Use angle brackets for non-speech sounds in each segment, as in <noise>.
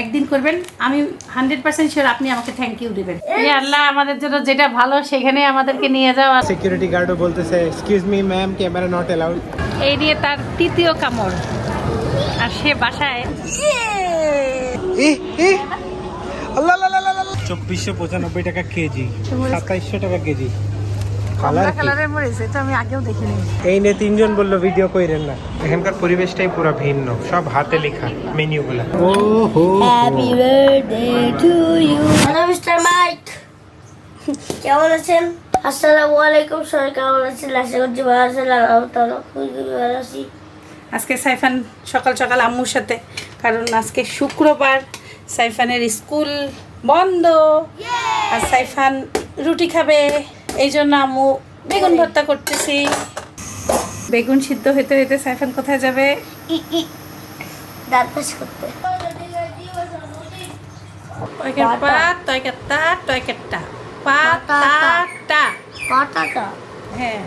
একদিন করবেন আমি হান্ড্রেড পার্সেন্ট শিওর আপনি আমাকে থ্যাংক ইউ দেবেন। এই আল্লাহ আমাদের জন্য যেটা ভালো সেখানে আমাদেরকে নিয়ে যাওয়া সিকিউরিটি গার্ডও বলতেছে excuse me ma'am camera not allowed এই নিয়ে তার তৃতীয় কামড়। আর সে বাসায় চব্বিশশো পঁচানব্বই টাকা কেজি সাতাইশশো টাকা কেজি। কালার কালারের মরিচ এটা আমি আগেও দেখিনি। এই নিয়ে তিনজন বলল ভিডিও কইরেন না। এখানকার পরিবেশটাই পুরো ভিন্ন সব হাতে লেখা ও হো happy birthday to you hello mister Mike কেমন আছেন? আসসালামু আলাইকুম সবাই কেমন আছেন? আশা করছি ভালো আছেন আল্লাহ তাআলা খুবই ভালো আছি। আজকে সাইফান সকাল সকাল আম্মুর সাথে কারণ আজকে শুক্রবার সাইফানের স্কুল বন্ধ। আর সাইফান রুটি খাবে। এই জন্য আম্মু বেগুন ভর্তা করতেছি। বেগুন সিদ্ধ হইতে হইতে সাইফান কোথায় যাবে? দাঁত করতে। হ্যাঁ।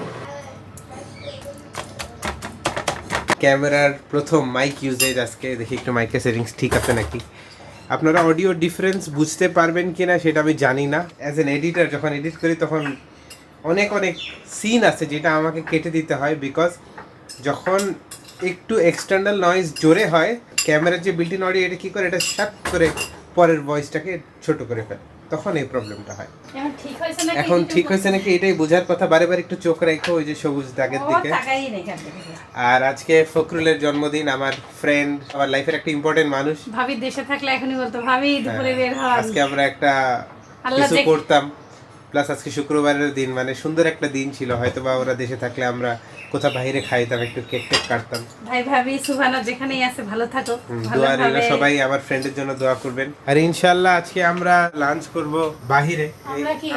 ক্যামেরার প্রথম মাইক ইউজেজ আজকে দেখি একটু মাইকের সেটিংস ঠিক আছে নাকি? আপনারা অডিও ডিফারেন্স বুঝতে পারবেন কিনা সেটা আমি জানি না। অ্যাজ এন এডিটর যখন এডিট করি তখন অনেক অনেক সিন আছে যেটা আমাকে কেটে দিতে হয় বিকজ যখন একটু এক্সটার্নাল নয়েজ জোরে হয় ক্যামেরার যে বিল্ট ইন অডিও এটা কী করে? এটা শাট করে পরের ভয়েসটাকে ছোট করে ফেলে। তখন এই প্রবলেমটা হয়। এখন ঠিক হয়েছে নাকি এটাই বোঝার কথা? বারে বারে একটু চোখ রেখো ওই যে সবুজ দাগের দিকে। আর আজকে ফখরুলের জন্মদিন আমার ফ্রেন্ড আমার লাইফের একটা ইম্পর্টেন্ট মানুষ। ভাবি দেশে থাকলে এখনই বলতো ভাবি দুপুরে বের হন। আজকে আমরা একটা কিছু করতাম। প্লাস আজকে শুক্রবারের দিন মানে সুন্দর একটা দিন ছিল। হয়তো বা ওরা দেশে থাকলে আমরা কোথাও বাইরে খাইতাম একটু কেক টেক কাটতাম। ভাই ভাবি সুভানা যেখানেই আছে ভালো থাকো। ভালো দোয়া রইল সবাই আমার ফ্রেন্ডের জন্য দোয়া করবেন। আর ইনশাল্লাহ আজকে আমরা লাঞ্চ করব বাহিরে।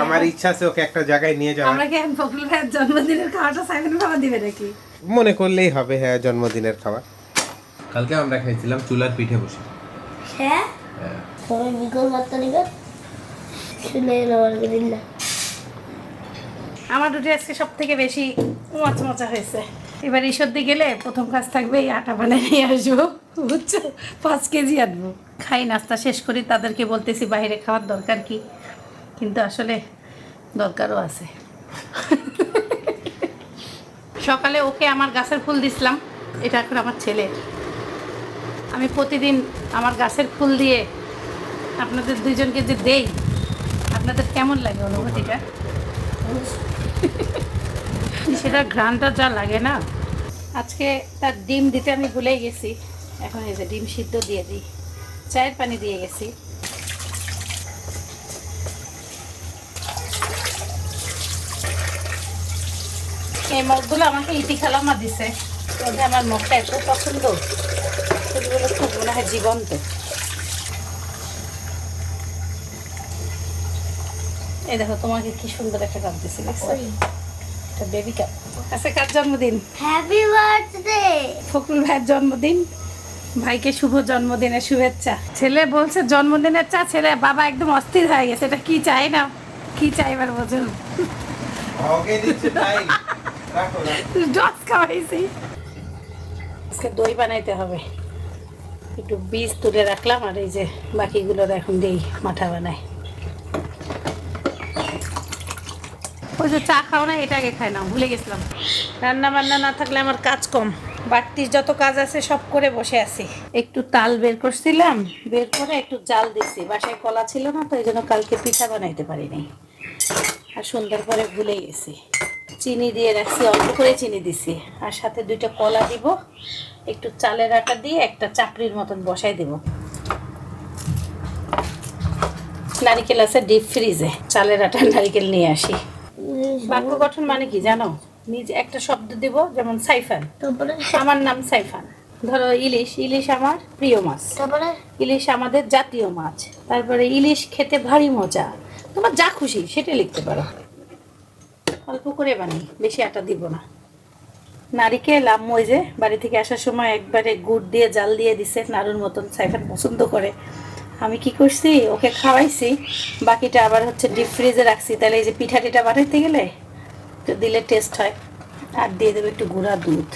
আমরা ইচ্ছা আছে ওকে একটা জায়গায় নিয়ে যাওয়া আমরা কি ফখরুল ভাইয়ের জন্মদিনের খাওয়াটা সাইফেন বাবা দিবে নাকি? মনে করলেই হবে হ্যাঁ জন্মদিনের খাওয়া কালকে আমরা খাইছিলাম চুলার পিঠে বসে। হ্যাঁ? সবাই বিকল মাত্রা নিবে শুনে না আমার রুটি আজকে সব থেকে বেশি মচা মচা হয়েছে। এবার এই সর্দি গেলে প্রথম কাজ থাকবে এই আটা বানিয়ে নিয়ে আসব, বুঝছ? পাঁচ কেজি আনব। খাই, নাস্তা শেষ করি, তাদেরকে বলতেছি বাইরে খাওয়ার দরকার কি? কিন্তু আসলে দরকারও আছে। সকালে ওকে আমার গাছের ফুল দিছিলাম, এটা এখন আমার ছেলের। আমি প্রতিদিন আমার গাছের ফুল দিয়ে আপনাদের দুইজনকে যে দেই, আপনাদের কেমন লাগে অনুভূতিটা? সেটা ঘ্রাণটা যা লাগে না। আজকে তার ডিম দিতে আমি ভুলেই গেছি। এখন এই যে ডিম সিদ্ধ দিয়ে দিই। চায়ের পানি দিয়ে গেছি। এই মগগুলো আমাকে ইতি খালামা দিছে। আমার মগটা এত পছন্দ। সেগুলো খুব মনে হয় জীবন্ত। এই দেখো তোমাকে কি সুন্দর একটা কাপ দিছে দেখছ? একটা বেবি কাপ আচ্ছা কার জন্মদিন? হ্যাপি বার্থডে ফখরুল ভাইয়ের জন্মদিন। ভাইকে শুভ জন্মদিনের শুভেচ্ছা। ছেলে বলছে জন্মদিনের চা ছেলে বাবা একদম অস্থির হয়ে গেছে। এটা কি চাই না? কি চাই এবার বোঝুন খাওয়াইছি। আজকে দই বানাইতে হবে। একটু বীজ তুলে রাখলাম আর এই যে বাকিগুলোর এখন দিই মাথা বানাই ওই যে চা খাও না এটা আগে খায় না ভুলে গেছিলাম। রান্না বান্না না থাকলে আমার কাজ কম। বাড়তির যত কাজ আছে সব করে বসে আছি। একটু তাল বের করছিলাম বের করে একটু জাল দিছি। বাসায় কলা ছিল না তো এই জন্য কালকে পিঠা বানাইতে পারিনি। আর সুন্দর করে ভুলে গেছি। চিনি দিয়ে রাখছি অল্প করে চিনি দিছি। আর সাথে দুইটা কলা দিব একটু চালের আটা দিয়ে একটা চাপড়ির মতন বসাই দেব। নারিকেল আছে ডিপ ফ্রিজে চালের আটা নারিকেল নিয়ে আসি। বাক্য গঠন মানে কি জানো? নিজে একটা শব্দ দিব যেমন সাইফান। তারপরে? আমার নাম সাইফান। ধরো ইলিশ ইলিশ আমার প্রিয় মাছ। তারপরে? ইলিশ আমাদের জাতীয় মাছ। তারপরে ইলিশ খেতে ভারী মজা। তোমার যা খুশি সেটা লিখতে পারো। অল্প করে বানাই বেশি আটা দিব না। নারিকেল আম্মু ওই যে বাড়ি থেকে আসার সময় একবারে গুড় দিয়ে জাল দিয়ে দিছে নাড়ুর মতন সাইফান পছন্দ করে। আমি কি করছি? ওকে খাওয়াইছি। বাকিটা আবার হচ্ছে ডিপ ফ্রিজে রাখছি। তাহলে এই যে পিঠা টিঠা গেলে তো দিলে টেস্ট হয়। আর দিয়ে দেবো একটু গুঁড়া দুধ।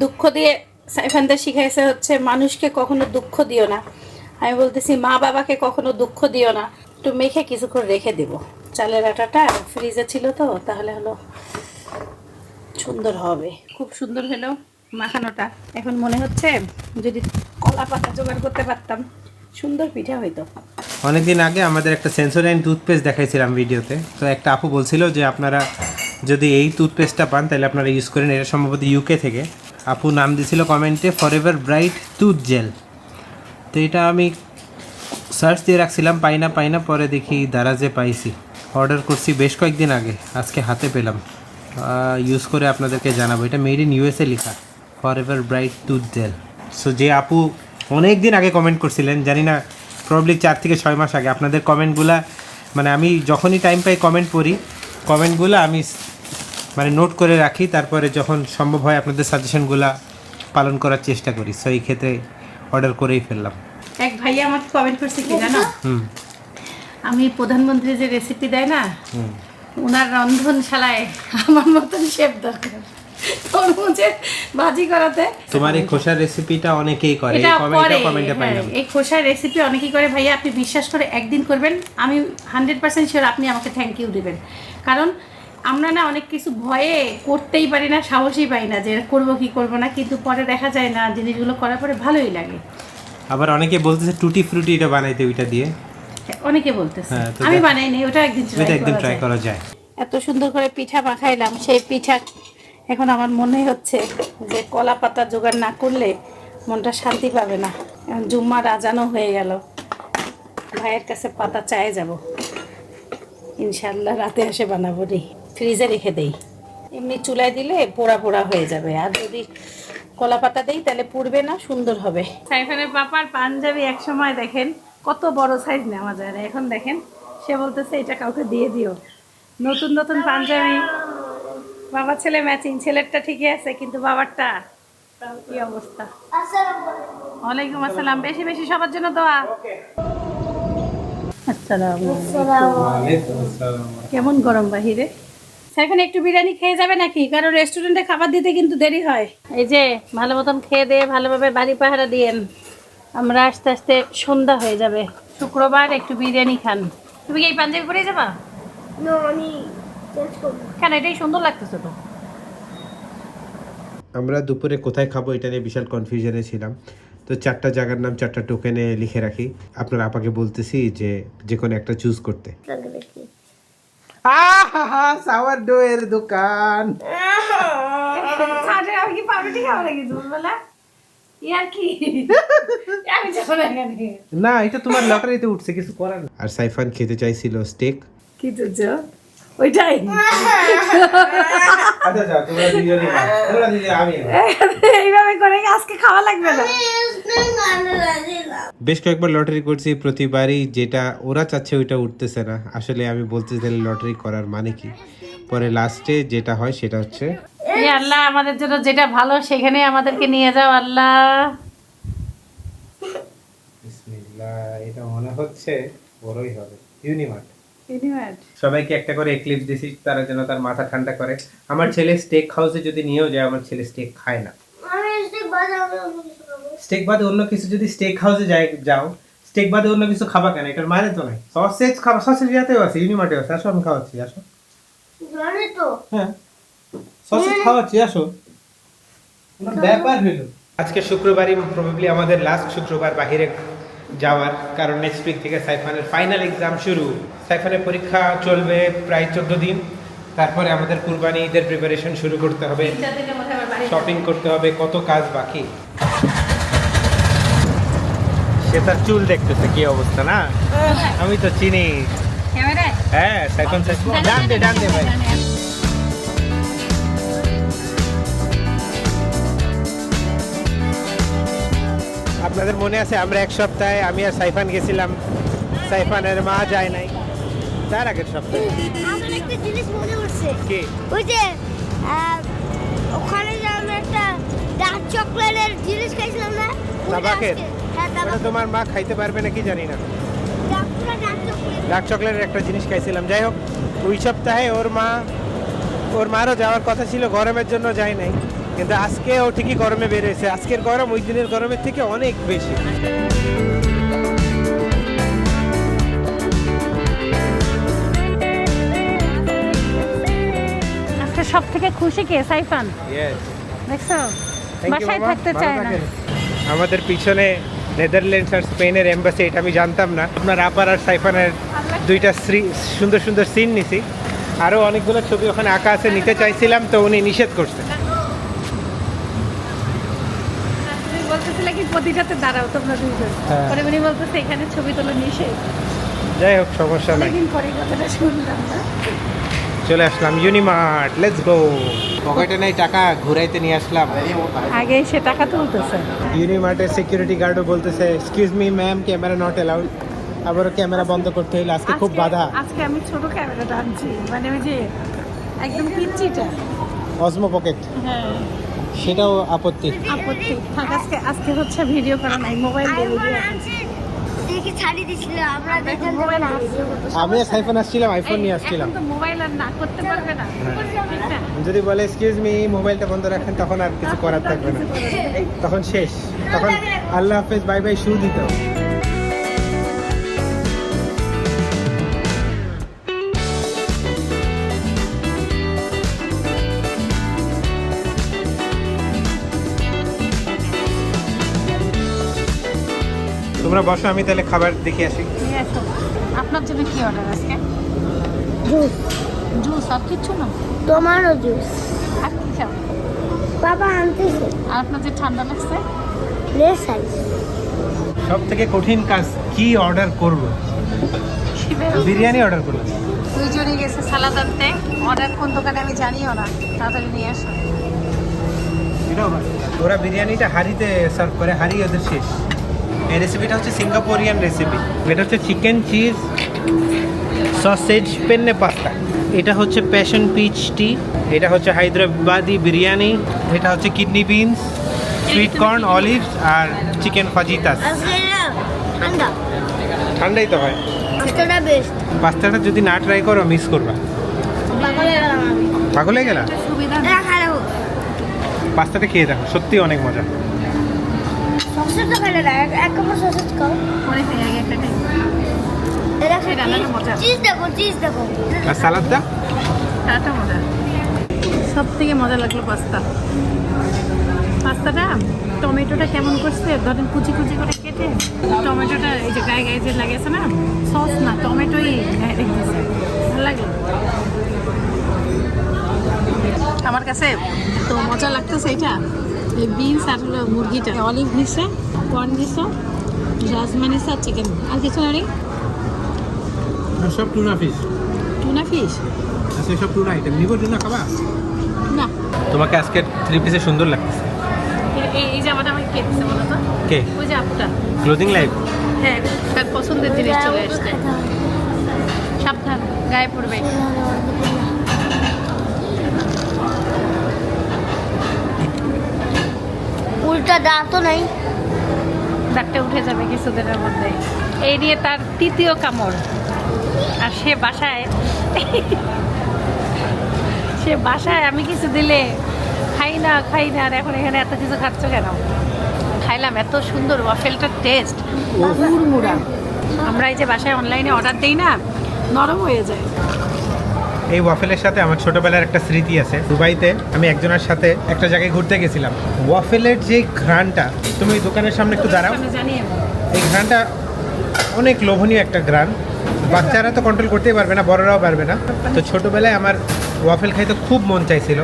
দুঃখ দিয়ে সাইফানদের শিখাইছে হচ্ছে, মানুষকে কখনো দুঃখ দিও না। আমি বলতেছি, মা বাবাকে কখনো দুঃখ দিও না। একটু মেখে কিছুক্ষণ রেখে দেব। চালের আটাটা ফ্রিজে ছিল তো, তাহলে হলো সুন্দর হবে। খুব সুন্দর হলো মাখানোটা। এখন মনে হচ্ছে যদি কলা পাতা জোগাড় করতে পারতাম। সুন্দর পিঠা হইতো। অনেকদিন আগে আমাদের একটা সেন্সোরাইন টুথপেস্ট দেখাইছিলাম ভিডিওতে। তো একটা আপু বলছিল যে আপনারা যদি এই টুথপেস্টটা পান, তাহলে আপনারা ইউজ করেন। এটা সম্ভবত ইউকে থেকে। আপু নাম দিছিল কমেন্টে forever bright tooth gel তো এটা আমি সার্চ দিয়ে রাখছিলাম, পাই না পাই না, পরে দেখি দারাজে পাইছি। অর্ডার করছি বেশ কয়েকদিন আগে, আজকে হাতে পেলাম। ইউজ করে আপনাদেরকে জানাব। এটা মেড ইন ইউএসএ লেখা forever bright tooth gel so যে আপু অনেক দিন আগে কমেন্ট করছিলেন জানি না প্রবলি চার থেকে ছয় মাস আগে। আপনাদের কমেন্টগুলা মানে আমি যখনই টাইম পাই কমেন্ট পড়ি কমেন্টগুলো আমি মানে নোট করে রাখি তারপরে যখন সম্ভব হয় আপনাদের সাজেশনগুলা পালন করার চেষ্টা করি। সো এই ক্ষেত্রে অর্ডার করেই ফেললাম। এক ভাইয়া আমাকে কমেন্ট করছে কি জানো আমি প্রধানমন্ত্রী যে রেসিপি দেয় না ওনার রন্ধনশালায় আমার মতন শেফ দরকার। তরমুজের ভাজি করাতে। তোমার এই খোসার রেসিপিটা অনেকেই করে এটা কমেন্টে হ্যাঁ, পাইলাম এই খোসার রেসিপি অনেকেই করে ভাইয়া আপনি বিশ্বাস করে একদিন করবেন। আমি হান্ড্রেড পার্সেন্ট শিওর আপনি আমাকে থ্যাংক ইউ দেবেন। কারণ আমরা না অনেক কিছু ভয়ে করতেই পারি না সাহসই পাই না যে করব কি করব না কিন্তু পরে দেখা যায় না জিনিসগুলো করার পরে ভালোই লাগে। আবার অনেকে বলতেছে টুটি ফ্রুটি এটা বানাইতে ওইটা দিয়ে। অনেকে বলতেছে। হ্যাঁ, আমি বানাইনি ওটা একদিন একদিন ট্রাই করা যায়। এত সুন্দর করে পিঠা মাখাইলাম সেই পিঠা এখন আমার মনে হচ্ছে যে কলা পাতা জোগাড় না করলে মনটা শান্তি পাবে না। এখন জুম্মার আজানও হয়ে গেল। ভাইয়ের কাছে পাতা চায়ে যাব। ইনশাল্লাহ রাতে এসে বানাবো রে। ফ্রিজে রেখে দেই। এমনি চুলায় দিলে পোড়া পোড়া হয়ে যাবে। আর যদি কলা পাতা দেই তাহলে পুড়বে না, সুন্দর হবে। সাইফানের পাপার পাঞ্জাবি এক সময় দেখেন, কত বড় সাইজ নেওয়া যায় না এখন দেখেন, সে বলতেছে, এটা কাউকে দিয়ে দিও। নতুন নতুন পাঞ্জাবি বাবার ছেলে ম্যাচিং ছেলেরটা ঠিকই আছে কিন্তু বাবারটা কি অবস্থা? ওয়ালাইকুম আসসালাম বেশি বেশি সবার জন্য দোয়া। আসসালাম কেমন গরম বাহিরে? সেখানে একটু বিরিয়ানি খেয়ে যাবে নাকি? কারণ রেস্টুরেন্টে খাবার দিতে কিন্তু দেরি হয়। এই যে ভালো মতন খেয়ে দিয়ে ভালোভাবে বাড়ি পাহারা দিয়েন। আমরা আস্তে আস্তে সন্ধ্যা হয়ে যাবে। শুক্রবার একটু বিরিয়ানি খান। তুমি কি এই পাঞ্জাবি পরে যাবা? আমি চেঞ্জ করব কেন এটাই সুন্দর লাগতেছে তো। আমরা দুপুরে কোথায় খাব এটা নিয়ে বিশাল কনফিউশনে ছিলাম। তো চারটা জায়গার নাম চারটা টোকেনে লিখে রাখি। আপনার আপাকে বলতেছি যে যে কোনো একটা চুজ করতে। লাগে সাওয়ার ডো এর দোকান। ছাড়ে আমি কি পাউরুটি খাব নাকি দুপুরবেলা? ইয়ার কি? আমি যাব না এটা তোমার লটারিতে উঠছে কিছু করার আর সাইফান খেতে চাইছিল স্টেক কি তুলছো ওইটাই। <laughs> আচ্ছা আমি এইভাবে করে আজকে খাওয়া লাগবে না। বেশ কয়েকবার লটারি করছি প্রতিবারই যেটা ওরা চাচ্ছে ওইটা উঠতেছে না। আসলে আমি বলতে চাইলে লটারি করার মানে কি? পরে লাস্টে যেটা হয় সেটা হচ্ছে এই আল্লাহ আমাদের জন্য যেটা ভালো সেখানে আমাদেরকে নিয়ে যাও আল্লাহ। এটা মনে হচ্ছে বড়ই হবে। ইউনিমার্ট। সবাইকে একটা করে এক্লিপস দিছি তারা যেন তার মাথা ঠান্ডা করে। আমার ছেলে স্টেক হাউসে যদি নিয়েও যায় আমার ছেলে স্টেক খায় না। আমি স্টিক বাদে অন্য কিছু যদি স্টেক হাউসে যাই যাও। স্টেক বাদে অন্য কিছু খাবা কেন? এটার মানে তো নাই। সসেজ খাবা সসেজ ইয়াতেও আছে ইউনিমার্টে আছে। আসো আমি খাওয়াচ্ছি আসো। জানি তো। হ্যাঁ। সসেজ খাওয়াচ্ছি আসো। ব্যাপার হইল আজকে শুক্রবারই প্রবাবলি আমাদের লাস্ট শুক্রবার বাহিরে যাওয়ার কারণ নেক্সট উইক থেকে সাইফানের ফাইনাল এক্সাম শুরু। সাইফানের পরীক্ষা চলবে প্রায় চোদ্দ দিন। তারপরে আমাদের কুরবানি ঈদের প্রিপারেশন শুরু করতে হবে। শপিং করতে হবে কত কাজ বাকি? সে তার চুল দেখতেছে কি অবস্থা না? আমি তো চিনি। হ্যাঁ সাইফান সাইফান। ডান দে ডান দে ভাই। আপনাদের মনে আছে আমরা এক সপ্তাহে আমি আর সাইফান গেছিলাম। সাইফানের মা যায় নাই। তার আগের সপ্তাহে। আমার একটা জিনিস মনে পড়ছে। কি? ওই যে ওখানে যে আমরা একটা ডার্ক চকলেটের জিনিস খাইছিলাম না তাবাকের? হ্যাঁ ওটা তোমার মা খাইতে পারবে নাকি জানি না। ডার্ক চকলেটের একটা জিনিস খাইছিলাম। যাই হোক ওই সপ্তাহে ওর মা ওর মারও যাওয়ার কথা ছিল গরমের জন্য যায় নাই। কিন্তু আজকেও ঠিকই গরমে বেড়েছে আজকের গরম ওই দিনের গরমের থেকে অনেক বেশি। আজকে সব থেকে খুশি কে? সাইফান? দেখছ? বাসায় থাকতে চায় না। আমাদের পিছনে নেদারল্যান্ডস আর স্পেনের এম্বাসি এটা আমি জানতাম না। আপনার আপার আর সাইফানের দুইটা সুন্দর সুন্দর সিন নিছি। আরও অনেকগুলো ছবি ওখানে আঁকা আছে নিতে চাইছিলাম তো উনি নিষেধ করছেন। বলতেছিলে কি প্রতিটাতে দাঁড়াও তোমরা দুইজন। হ্যাঁ। পরে উনি বলতেছে এখানে ছবি তোলা নিষেধ যাই হোক সমস্যা নাই। পরে কথাটা শুনলাম না। চলে আসলাম ইউনিমার্ট লেটস গো পকেটে নেই টাকা ঘুরাইতে নিয়ে আসলাম। আগে সে টাকা তুলতেছে। ইউনিমার্টের সিকিউরিটি গার্ডও বলতেছে excuse me ma'am camera not allowed আবারও ক্যামেরা বন্ধ করতে হইলে আজকে খুব বাধা। আজকে আমি ছোট ক্যামেরাটা আনছি। মানে ওই যে একদম পিচ্চিটা অসমো পকেট হ্যাঁ। সেটাও আপত্তি। আপত্তি। থাক আজকে আজকে হচ্ছে ভিডিও করা নাই মোবাইল দিয়ে ভিডিও আমি সাইফোন আসছিলাম আইফোন নিয়ে আসছিলাম এখন তো মোবাইল আর না করতে পারবে না। ঠিক না? যদি বলে এক্সকিউজ মি মোবাইলটা বন্ধ রাখেন তখন আর কিছু করার থাকবে না। তখন শেষ। তখন আল্লাহ হাফেজ বাই বাই শু দিত তোমরা বসো আমি তাহলে খাবার দেখে আসি। নিয়ে আসো। আপনার জন্য কি অর্ডার আজকে? জুস জুস আর কিছু না? টমেটো জুস আর কি খাও বাবা আনতেছে। আর আপনার যে ঠান্ডা লাগছে? লেস সাইজ সব থেকে কঠিন কাজ কি অর্ডার করব? বিরিয়ানি অর্ডার করলাম। দুইজনই গেছে সালাদ আনতে। অর্ডার কোন দোকানে আমি জানিও না। তাড়াতাড়ি নিয়ে আসো। ওরা বিরিয়ানিটা হাঁড়িতে সার্ভ করে হাঁড়ি ওদের শেষ। এই রেসিপিটা হচ্ছে সিঙ্গাপুরিয়ান রেসিপি এটা হচ্ছে chicken cheese sausage penne pasta এটা হচ্ছে প্যাশন পিচ টি এটা হচ্ছে হায়দ্রাবাদি বিরিয়ানি। এটা হচ্ছে kidney beans sweet corn olives আর চিকেন ফাজিতাস ঠান্ডা। ঠান্ডাই তো হয়। পাস্তাটা যদি না ট্রাই করো মিস করবা। পাগলে হয়ে গেলা? পাস্তাটা খেয়ে দেখো সত্যি অনেক মজা। সসেজ তো খাইলে না এক- এক সসেজ খাও। করে খাই আগে একটা খাই। দেখো সালাদটা? মজা। সব থেকে মজা লাগল পাস্তা। পাস্তাটা টমেটোটা কেমন করছে? ধরেন কুচি কুচি করে কেটে টমেটোটা এই যে গায়ে গায়ে যে লাগিয়েছে না সস না টমেটোই রেখেছে ভালো লাগল? আমার কাছে তো মজা লাগতেছে এটা এই বিনস আর হলো মুরগিটা। অলিভ নিছে কর্ন নিছে রাজমা নিছে আর চিকেন আর কিছু না সব টুনা ফিশ টুনা ফিশ আচ্ছা সব টুনা আইটেম নিব টুনা খাবা? না। তোমাকে আজকে থ্রি পিসে সুন্দর লাগতেছে। এই- জামাটা আমাকে কে দিচ্ছে বলো তো? কে? ওই যে আপুটা। ক্লোদিং লাইফ হ্যাঁ তার পছন্দের জিনিস চলে আসছে। সাবধান গায়ে পড়বে। উল্টা দাঁতও নাই। দাঁতটা উঠে যাবে কিছুদিনের মধ্যে এই নিয়ে তার তৃতীয় কামড়। আর সে বাসায় সে বাসায় আমি কিছু দিলে খাই না খাই না আর এখন এখানে এত কিছু খাচ্ছ কেন? খাইলাম এত সুন্দর ওয়াফেলটার টেস্ট মুড়মুড়া আমরা এই যে বাসায় অনলাইনে অর্ডার দিই না নরম হয়ে যায়। এই ওয়াফেলের সাথে আমার ছোটবেলার একটা স্মৃতি আছে। দুবাইতে আমি একজনের সাথে একটা জায়গায় ঘুরতে গেছিলাম। ওয়াফেলের যে ঘ্রাণটা তুমি দোকানের সামনে একটু দাঁড়াও। এই ঘ্রাণটা অনেক লোভনীয় একটা ঘ্রাণ। বাচ্চারা তো কন্ট্রোল করতেই পারবে না বড়রাও পারবে না। তো ছোটবেলায় আমার ওয়াফেল খাইতে খুব মন চাইছিল।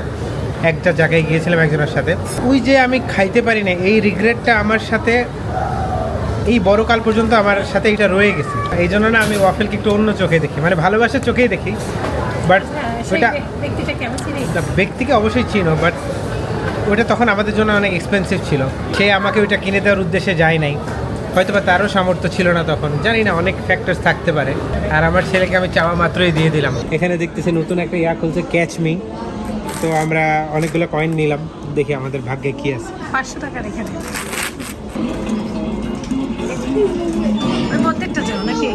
একটা জায়গায় গিয়েছিলাম একজনের সাথে। ওই যে আমি খাইতে পারি না এই রিগ্রেটটা আমার সাথে এই বড়কাল পর্যন্ত আমার সাথে এটা রয়ে গেছে। এই জন্য না আমি ওয়াফেলকে একটু অন্য চোখে দেখি মানে ভালোবাসার চোখেই দেখি। বাট হ্যাঁ, ওটা ব্যক্তিকে অবশ্যই চিনো বাট ওটা তখন আমাদের জন্য অনেক এক্সপেন্সিভ ছিল। সে আমাকে ওইটা কিনে দেওয়ার উদ্দেশ্যে যায় নাই। হয়তো বা তারও সামর্থ্য ছিল না তখন। জানি না অনেক ফ্যাক্টরস থাকতে পারে। আর আমার ছেলেকে আমি চাওয়া মাত্রই দিয়ে দিলাম। এখানে দেখতেছি নতুন একটা ইয়া খুলছে ক্যাচ মি তো আমরা অনেকগুলো কয়েন নিলাম। দেখি আমাদের ভাগ্যে কি আছে। পাঁচশো টাকার এখানে। ওই প্রত্যেকটা নাকি?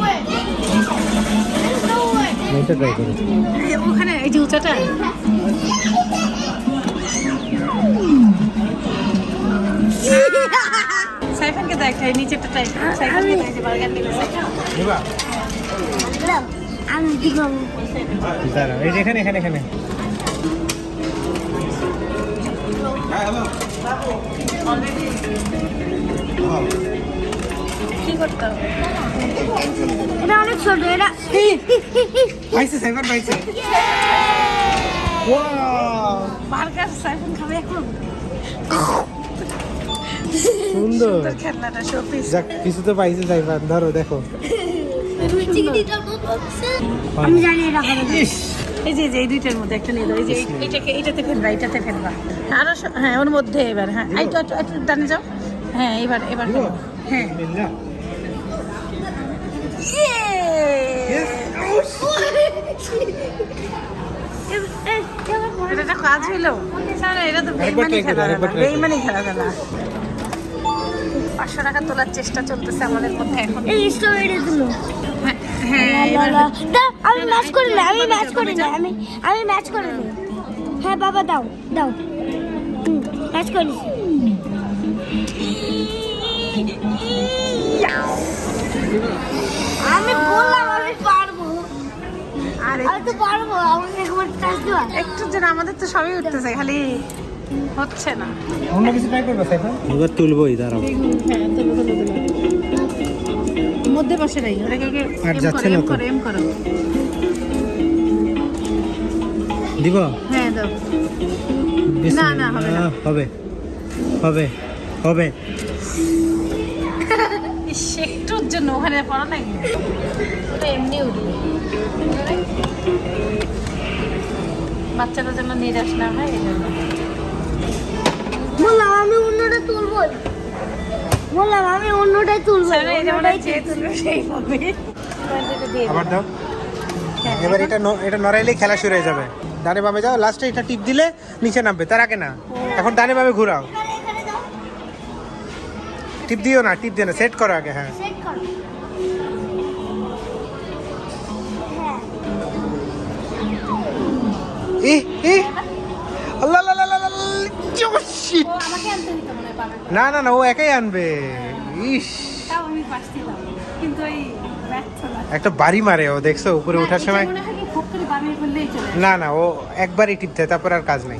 এটা ট্রাই করি। ওখানে এই যে উঁচাটা। সাইফানকে দেখ এই নিচেরটা ট্রাই সাইফানকে দেখ যে বার্গার নিলে নিবা আমি কি খাব দাঁড়াও এই যে এখানে এখানে এখানে। কি করতে হবে। এটা অনেক ছোট এটা পাইছে সাইফান পাইছে। বার্গার সাইফুন খাবে এখন? সুন্দর। খেলনাটা শোপিস যাক কিছু তো পাইছে সাইফান ধরো দেখো। আমি জানি এটা হবে। এই যে এই যে এই দুইটার মধ্যে একটা নিয়ে এই যে এই- এইটাকে এইটাতে ফেলবা এইটাতে ফেলবা। আরও হ্যাঁ ওর মধ্যে এবার হ্যাঁ। একটু একটু যাও। হ্যাঁ এবার এবার। হ্যাঁ। এটা কাজ হইল এটা তো বেইমানি খেলা বেইমানি খেলা খেলা পাঁচশো টাকা তোলার চেষ্টা চলতেছে আমাদের মধ্যে এখন। এই স্ট্রবেরি হ্যাঁ, হ্যাঁ আমি ম্যাচ করে না আমি ম্যাচ করে না আমি আমি ম্যাচ করে না। হ্যাঁ বাবা দাও দাও। ম্যাচ করিস আমি বললাম আমি পারব। আর। তো পারব আমাকে একবার টাচ দেওয়া একটু যেন আমাদের তো সবই উঠতেছে খালি হচ্ছে না। অন্য কিছু ট্রাই করবে সাইফান এবার তুলবোই দাঁড়াও। হ্যাঁ তুলো তুলো তুলো মধ্যে বসে নাই ওটাকে কি আর যাচ্ছে না। করো এম করো। দিব? হ্যাঁ দাও। না, না, হবে না। হবে। হবে। হবে। একটুর জন্য ওখানে পড়া এমনি বাচ্চারা যেন নিরাশ না হয় এই জন্য। বললাম আমি অন্যটা তুলবই বললাম আমি অন্যটাই তুলবো। স্যার, এই যে ওটা অন্যটাই যে তুলবে। সেই এবার যেটা দিয়ে দাও। আবার দাও। হ্যাঁ, এবার এটা এটা নড়াইলেই খেলা শুরু হয়ে যাবে। ডানে বামে যাও লাস্টে এটা টিপ দিলে নিচে নামবে তার আগে না। এখন ডানে বামে ঘুরাও। টিপ দিও না টিপ দিও না সেট করো আগে হ্যাঁ। না না না ও একাই আনবে। ইস। একটা বাড়ি মারে ও দেখছ উপরে ওঠার সময়। না না ও একবারই টিপ দেয় তারপর আর কাজ নাই।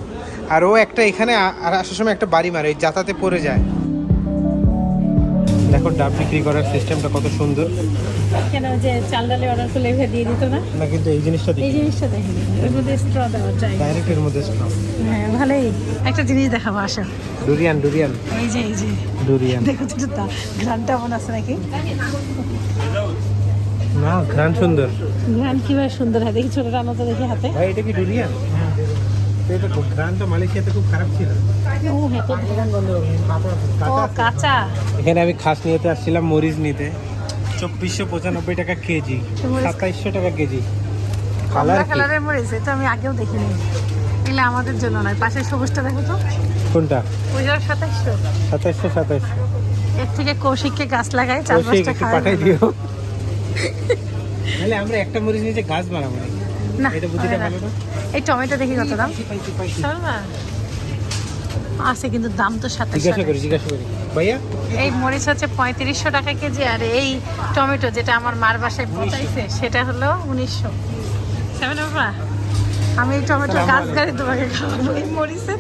আর ও একটা এখানে আর আসার সময় একটা বাড়ি মারে যাতাতে পড়ে যায়। দেখো ডাব বিক্রি করার সিস্টেমটা কত সুন্দর। কেন যে চাল ডালে অর্ডার করলে এভাবে দিয়ে দিত না? না কিন্তু এই জিনিসটা এই জিনিসটা দেখিনি ওর মধ্যে স্ট্র দেওয়া যায় ডাইরেক্ট এর মধ্যে স্ট্রং হ্যাঁ ভালোই। একটা জিনিস দেখাবো আসো। ডুরিয়ান ডুরিয়ান এই যে এই যে। ডুরিয়ান দেখো তো তা। ঘ্রানটা মনে আছে নাকি? না ঘ্রাণ সুন্দর। ঘ্রান কীভাবে সুন্দর হয়? দেখি ছোটটা মতো দেখি হাতে। ভাই এটা কি ডুরিয়ান তো এটা খুব ঘ্রাণটা মালয়েশিয়াতে খুব খারাপ ছিল। ও হ্যাঁ তো কাঁচা এখানে আমি খাস নিতে আসছিলাম মরিচ নিতে। চব্বিশশো পঁচানব্বই টাকা কেজি সাতাইশশো টাকা কেজি। কালার কালারের মরিচ এটা আমি আগেও দেখিনি। এগুলো আমাদের জন্য নয় পাশের সবুজটা দেখো তো। কোনটা? ওইটার সাতাইশশো। সাতাইশশো সাতাইশশো। এর থেকে কৌশিককে গাছ লাগাই চার পাঁচটা খাওয়া পাঠাই দিও। তাহলে আমরা একটা মরিচ নিচে গাছ বানাবো? না এটা না। ভালো না? এই টমেটো দেখি কত দাম। পাইছি, পাইছি। আছে কিন্তু দাম তো সাতাশ জিজ্ঞাসা করি জিজ্ঞাসা করি। ভাইয়া? এই মরিচ হচ্ছে পঁয়ত্রিশশো টাকা কেজি আর এই টমেটো যেটা আমার মার বাসায় পচাইছে সেটা হলো উনিশশো। সেভেন বাবা আমি এই টমেটো গাছ। গাড়ি তোমাকে খাওয়াবো এই মরিচের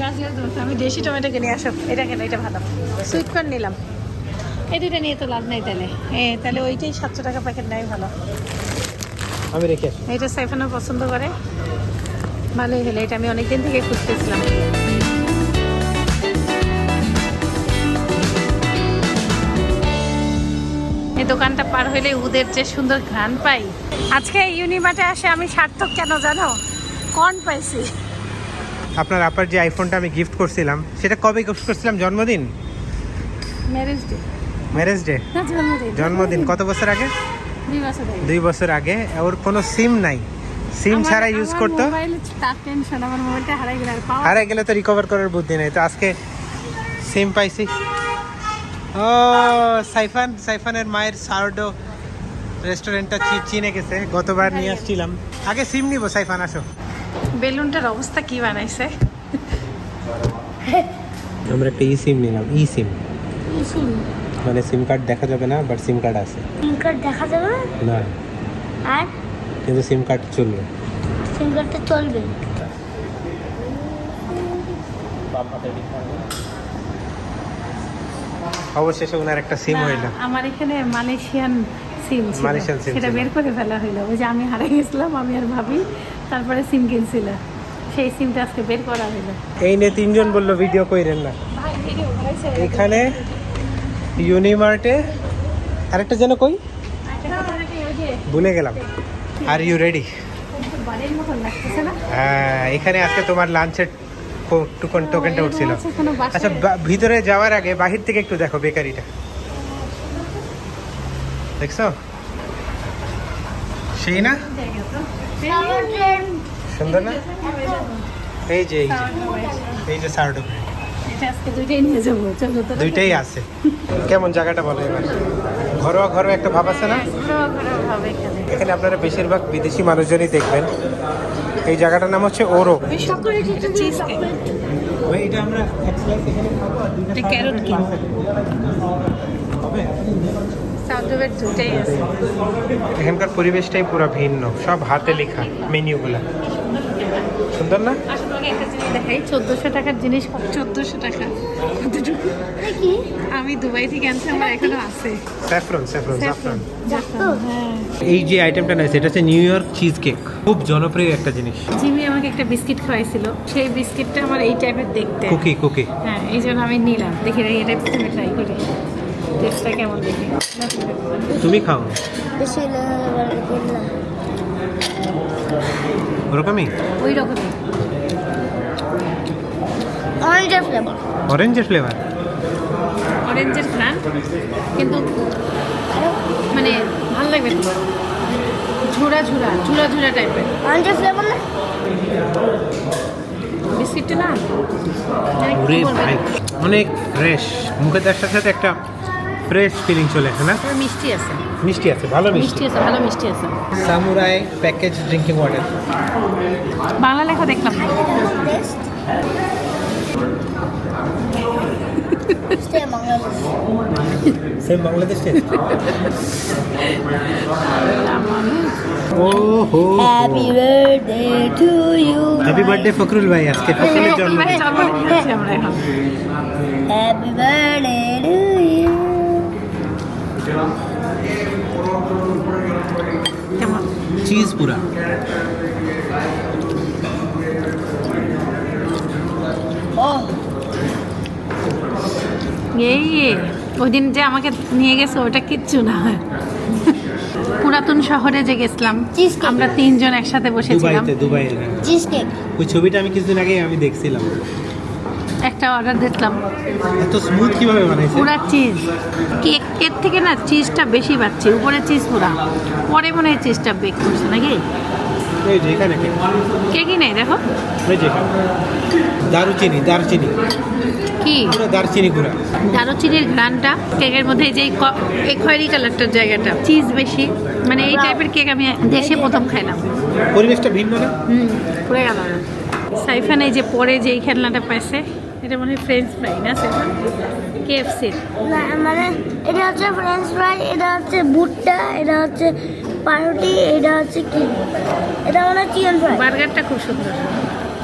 গাছ গাড়ি তোমাকে আমি দেশি টমেটো কিনে আসো এটা কেন এটা ভালো। সুইট কর্ন নিলাম। এই দুইটা নিয়ে তো লাভ নেই তাহলে। এ তাহলে ওইটাই সাতশো টাকা প্যাকেট নেয় ভালো। আমি রেখে এটা সাইফানও পছন্দ করে। ভালোই হলো এটা আমি অনেকদিন থেকে খুঁজতেছিলাম। এই দোকানটা পার হইলে উদের যে সুন্দর ঘ্রাণ পাই। আজকে ইউনিমার্টে আসে আমি সার্থক কেন জানো? কর্ন পাইছি। আপনার আপার যে আইফোনটা আমি গিফট করছিলাম সেটা কবে গিফট করছিলাম? জন্মদিন? ম্যারেজ ডে ম্যারেজ ডে জন্মদিন। কত বছর আগে? দুই বছর আগে। ওর কোনো সিম নাই। সিম ছাড়া ইউজ করতো। হারাই গেলে তো রিকভার করার বুদ্ধি নেই। তো আজকে সিম পাইছি। ও সাইফান সাইফানের মায়ের সার্ডো রেস্টুরেন্টটা চি- চিনে গেছে। গতবার নিয়ে আসছিলাম। আগে সিম নিব সাইফান আসো। বেলুনটার অবস্থা কি বানাইছে? আমরা একটা ই সিম নিলাম ই সিম মানে সিম কার্ড দেখা যাবে না বাট সিম কার্ড আছে। সিম কার্ড দেখা যাবে? না? না আর? কিন্তু সিম কার্ড চলবে। সিম কার্ডটা চলবে। থাকবে অবশেষে ওনার একটা সিম হইল। আমার এখানে মালয়েশিয়ান সিম মালয়েশিয়ান সিম সেটা বের করে ফেলা হইল। ওই যে আমি হারিয়ে গেছিলাম আমি আর ভাবি তারপরে সিম কিনছিল। সেই সিমটা আজকে বের করা হইল। এই নিয়ে তিনজন বলল ভিডিও কইরেন না। এখানে ইউনিমার্টে আরেকটা যেন কই? ভুলে গেলাম। আর ইউ রেডি হ্যাঁ এখানে আজকে তোমার লাঞ্চের টোকেনটা উঠছিল? আচ্ছা ভিতরে যাওয়ার আগে বাহির থেকে একটু দেখো বেকারিটা। দেখছ? সেই না? সুন্দর না? এই যে এই যে। এই যে সার্ডো দুইটাই আছে। কেমন জায়গাটা বলো এবার? ঘরোয়া ঘরোয়া একটা ভাব আছে না? এখানে আপনারা বেশিরভাগ বিদেশি মানুষজনই দেখবেন। এই জায়গাটার নাম হচ্ছে ওরো। চিজ কেক এটা আমরা এক slice এখানে খাব আর দুইটা এটা carrot হবে? সাউথের দুইটাই আছে। এখানকার পরিবেশটাই পুরো ভিন্ন সব হাতে লেখা মেনিউগুলা সুন্দর না? একটা জিনিস দেখাই চোদ্দোশো টাকার জিনিস চোদ্দোশো টাকা। কতটুকু? আমি দুবাই থেকে আনছি আমার এখনও আছে। স্যাফরন স্যাফরন জাফরান জাফরান। হ্যাঁ। এই যে আইটেমটা না সেটা হচ্ছে নিউ ইয়র্ক চিজ কেক খুব জনপ্রিয় একটা জিনিস। জিমি আমাকে একটা বিস্কিট খাওয়াইছিল সেই বিস্কিটটা আমার এই টাইপের দেখতে। কুকি কুকি হ্যাঁ এই জন্য আমি নিলাম। দেখি দেখি এটা প্রথমে ট্রাই করি। টেস্টটা কেমন দেখি? তুমি খাও। ওরকমই? ওই রকমই অরেঞ্জের ফ্লেভার অরেঞ্জের ফ্লেভার অরেঞ্জের ফ্রান কিন্তু মানে ভালো লাগবে তো। ঝুরা ঝুরা ঝুরা ঝুরা টাইপের অরেঞ্জের ফ্লেভার না? বিস্কিটটা না? মানে? ভাই অনেক ফ্রেশ মুখে সাথে সাথে একটা ফ্রেশ ফিলিং চলে আসে না? মিষ্টি আছে। মিষ্টি আছে ভালো মিষ্টি। মিষ্টি আছে ভালো মিষ্টি আছে। Samurai package drinking water Bangla লেখা দেখলাম। না। Taste stay Bangladesh same Bangladesh taste ও হো happy birthday to you happy birthday Fakhrul ভাই আজকে ফখরুলের জন্মদিন জন্মদিন যাচ্ছি আমরা এখন হ্যাপি বার্থডে টু ইউ কেমন চিজ পুরা এই ওই দিন যে আমাকে নিয়ে গেছে ওটা কিচ্ছু না। পুরাতন শহরে যে গেছিলাম আমরা তিনজন একসাথে বসেছিলাম। দুবাইতে ওই ছবিটা আমি কিছুদিন আগে আমি দেখছিলাম। একটা অর্ডার দিলাম। এত স্মুথ কীভাবে বানাইছে? পুরা চিজ কেকের থেকে না চিজটা বেশি পাচ্ছি উপরে চিজ পুরা। পরে মনে হয় চিজটা বেক করছে নাকি? ওই যে এখানে কেক। কেকই নেই দেখো। যে এখানে। দারুচিনি দারচিনি। কি? পুরো দারচিনি গুঁড়া। দারুচিনির ঘ্রানটা কেকের মধ্যে এই যে এই খয়েরি কালারটার জায়গাটা চিজ বেশি। মানে এই টাইপের কেক আমি দেশে প্রথম খাইলাম। পরিবেশটা ভিন্ন না? হুম পুরো সাইফান এই যে পরে যে এই খেলনাটা পাইছে এটা মনে হয় ফ্রেঞ্চ ফ্রাই না সাইফান? কেএফসির না মানে এটা হচ্ছে ফ্রেঞ্চ ফ্রাই এটা হচ্ছে ভুট্টা এটা হচ্ছে পাউরুটি এটা হচ্ছে কি? এটা মানে চিকেন ফ্রাই বার্গারটা খুব সুন্দর।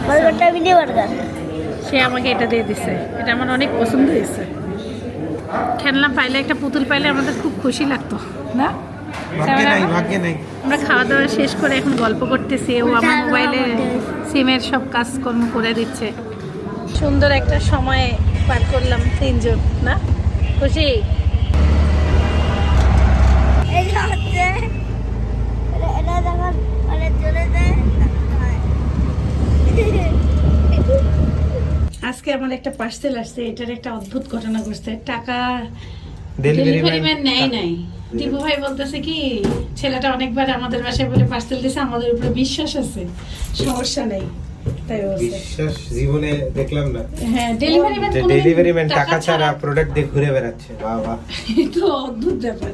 বার্গারটা ভিডিও বার্গার। সে আমাকে এটা দিয়ে দিছে। এটা আমার অনেক পছন্দ হয়েছে। খেলনা পাইলে একটা পুতুল পাইলে আমাদের খুব খুশি লাগতো না? আমরা খাওয়া দাওয়া শেষ করে এখন গল্প করতেছি। ও আমার মোবাইলে সিমের সব কাজকর্ম করে দিচ্ছে। সুন্দর একটা সময় পার করলাম তিনজন না? খুশি এটা হচ্ছে এটা এটা যখন মানে চলে যায় আজকে আমার একটা পার্সেল আসছে এটার একটা অদ্ভুত ঘটনা ঘটছে। টাকা ডেলিভারি ম্যান নেয় নাই। টিপু ভাই বলতেছে কি ছেলেটা অনেকবার আমাদের বাসায় বলে পার্সেল দিছে আমাদের উপরে বিশ্বাস আছে। সমস্যা নেই। তাই বিশ্বাস জীবনে দেখলাম না। হ্যাঁ ডেলিভারি ম্যান ডেলিভারি ম্যান টাকা ছাড়া প্রোডাক্ট দিয়ে ঘুরে বেড়াচ্ছে বাহ বাহ <laughs> তো অদ্ভুত ব্যাপার।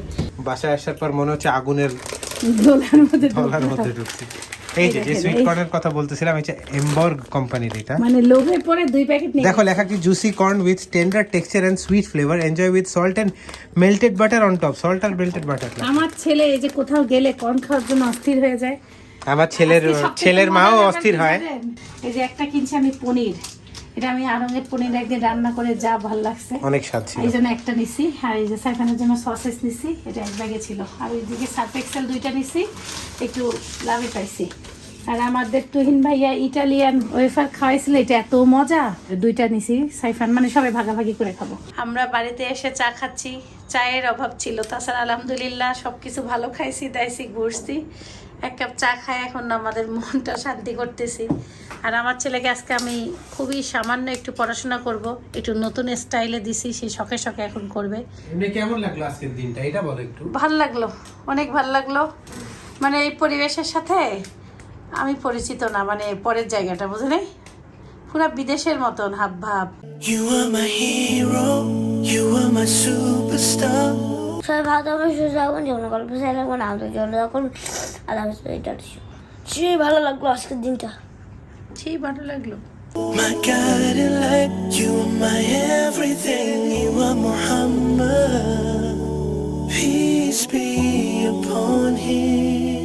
বাসায় আসার পর মনে হচ্ছে আগুনের মধ্যে মধ্যে ঢুকছি। এই যে যে সুইট কর্নের কথা বলতেছিলাম যে এমবর্গ কোম্পানির এটা। মানে লোভে পরে দুই প্যাকেট নিয়ে দেখো লেখা কি juicy corn with tender texture and sweet flavour enjoy with salt and melted butter on top salt R melted butter আমার ছেলে এই যে কোথাও গেলে কর্ন খাওয়ার জন্য অস্থির হয়ে যায়। আমার ছেলের ছেলের মাও অস্থির হয়। এই যে একটা কিনছি আমি পনির। এটা আমি আরঙ্গের পনির একদিন রান্না করে যা ভালো লাগছে। অনেক স্বাদ ছিল। এই জন্য একটা নিছি আর এই যে সাইফানের জন্য সসেস নিছি এটা এক ব্যাগে ছিল। আর ওইদিকে সার্ফ এক্সেল দুইটা নিছি একটু লাভে পাইছি। আর আমাদের তুহিন ভাইয়া ইটালিয়ান ওয়েফার খাওয়াইছিল এটা এত মজা। দুইটা নিছি সাইফান মানে সবাই ভাগাভাগি করে খাব। আমরা বাড়িতে এসে চা খাচ্ছি চায়ের অভাব ছিল। তাছাড়া আলহামদুলিল্লাহ সব কিছু ভালো খাইছি দাইছি ঘুরছি। এক কাপ চা খাই এখন আমাদের মনটা শান্তি করতেছি। আর আমার ছেলেকে আজকে আমি খুবই সামান্য একটু পড়াশোনা করব একটু নতুন স্টাইলে দিছি সেই শখে শখে এখন করবে। কেমন লাগল আজকের দিনটা? এটা বলো একটু। ভালো লাগল অনেক ভালো লাগল। মানে এই পরিবেশের সাথে আমি পরিচিত না মানে পরের জায়গাটা বুঝলে? পুরা বিদেশের মতন হাব ভাব। সবাই ভালো থাকবেন সুস্থ থাকুন গল্প চাই লাগবেন আমাদের জন্য থাকুন আল্লাহ সে ভালো লাগল আজকের দিনটা। সেই ভালো লাগল। My guiding light, you are my everything, you are Muhammad. Peace be upon him.